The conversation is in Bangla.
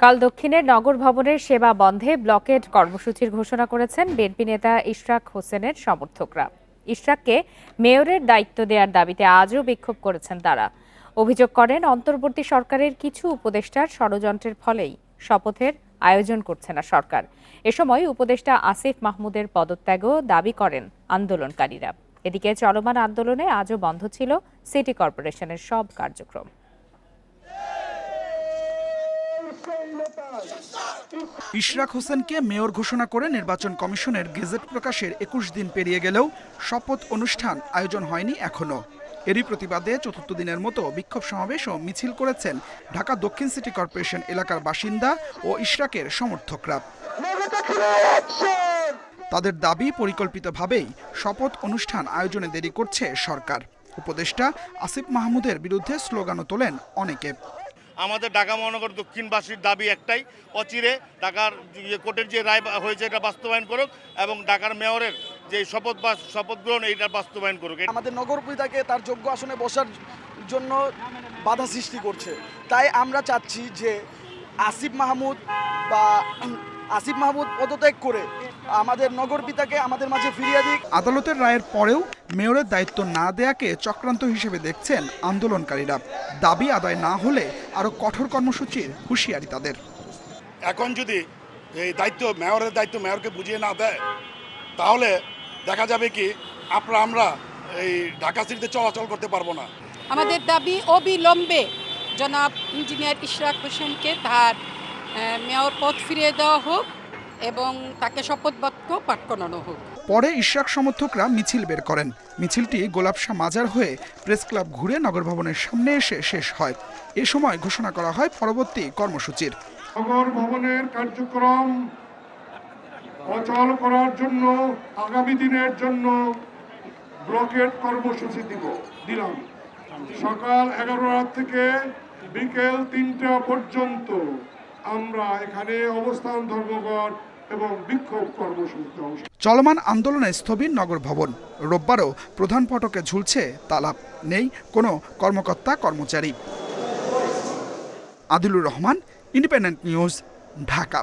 কাল দক্ষিণের নগর ভবনের সেবা বন্ধে ব্লকেড কর্মসূচির ঘোষণা করেছেন বিএনপি নেতা ইশরাক হোসেনের সমর্থকরা। ইশরাককে মেয়রের দায়িত্ব দেওয়ার দাবিতে আজও বিক্ষোভ করেছেন তারা। অভিযোগ করেন, অন্তর্বর্তী সরকারের কিছু উপদেষ্টার ষড়যন্ত্রের ফলেই শপথের আয়োজন করছে না সরকার। এ সময় উপদেষ্টা আসিফ মাহমুদের পদত্যাগও দাবি করেন আন্দোলনকারীরা। এদিকে চলমান আন্দোলনে আজও বন্ধ ছিল সিটি কর্পোরেশনের সব কার্যক্রম। ইশরাক হোসেনকে মেয়র ঘোষণা করে নির্বাচন কমিশনের গেজেট প্রকাশের একুশ দিন পেরিয়ে গেলেও শপথ অনুষ্ঠান আয়োজন হয়নি এখনও এরই প্রতিবাদে চতুর্থ দিনের মতো বিক্ষোভ সমাবেশ ও মিছিল করেছেন ঢাকা দক্ষিণ সিটি কর্পোরেশন এলাকার বাসিন্দা ও ইশরাকের সমর্থকরা। তাদের দাবি, পরিকল্পিতভাবেই শপথ অনুষ্ঠান আয়োজনে দেরি করছে সরকার। উপদেষ্টা আসিফ মাহমুদের বিরুদ্ধে স্লোগানও তোলেন অনেকে। আমাদের ঢাকা মহানগর দক্ষিণবাসীর দাবি একটাই, অচিরে ঢাকার কোর্টের যে রায় হয়েছে এটা বাস্তবায়ন করুক এবং ঢাকার মেয়রের যে শপথ বা শপথ গ্রহণ এইটা বাস্তবায়ন করুক। আমাদের নগরপিতাকে তার যোগ্য আসনে বসার জন্য বাধা সৃষ্টি করছে। তাই আমরা চাচ্ছি যে আসিফ মাহমুদ বা আসিফ মাহমুদ পদত্যাগ করে আমাদের নগর পিতাকে আমাদের মাঝে ফিরিয়ে দিক। আদালতের রায়ের পরেও মেয়রের দায়িত্ব না দেয়াকে চক্রান্ত হিসেবে দেখছেন আন্দোলনকারীরা। দাবি আদায় না হলে আরও কঠোর কর্মসূচির হুঁশিয়ারি তাদের। এখন যদি এই দায়িত্ব মেয়রের দায়িত্ব মেয়রকে বুঝিয়ে না দেয় তাহলে দেখা যাবে কি আপনারা আমরা এই ঢাকা সিটিতে চলাচল করতে পারব না। আমাদের দাবি অবিলম্বে জনাব ইঞ্জিনিয়ার ইশরাক হোসেনকে তার আহ, মেয়র পথ ফিরিয়ে দেওয়া হোক। এবং তাকে শপথ বাক্য পাঠ করানো হোক। পরে ইশরাক সমর্থকরা মিছিল বের করেন। মিছিলটি গোলাপশাহ মাজার হয়ে প্রেস ক্লাব ঘুরে নগর ভবনের সামনে এসে শেষ হয়। এ সময় ঘোষণা করা হয় পরবর্তী কর্মসূচির। নগর ভবনের কার্যক্রম অচল করার জন্য আগামী দিনের জন্য ব্লকেট কর্মসূচি দিব। দিলাম। সকাল এগারো রাত থেকে বিকেল তিনটা পর্যন্ত আমরা এখানে অবস্থান ধর্মঘট এবং বিক্ষোভ কর্মসূচিতে অংশ চলমান আন্দোলনে স্থবির নগর ভবন। রোববারও প্রধান ফটকে ঝুলছে তালা নেই কোনো কর্মকর্তা, কর্মচারী। Adilur Rahman independent news Dhaka.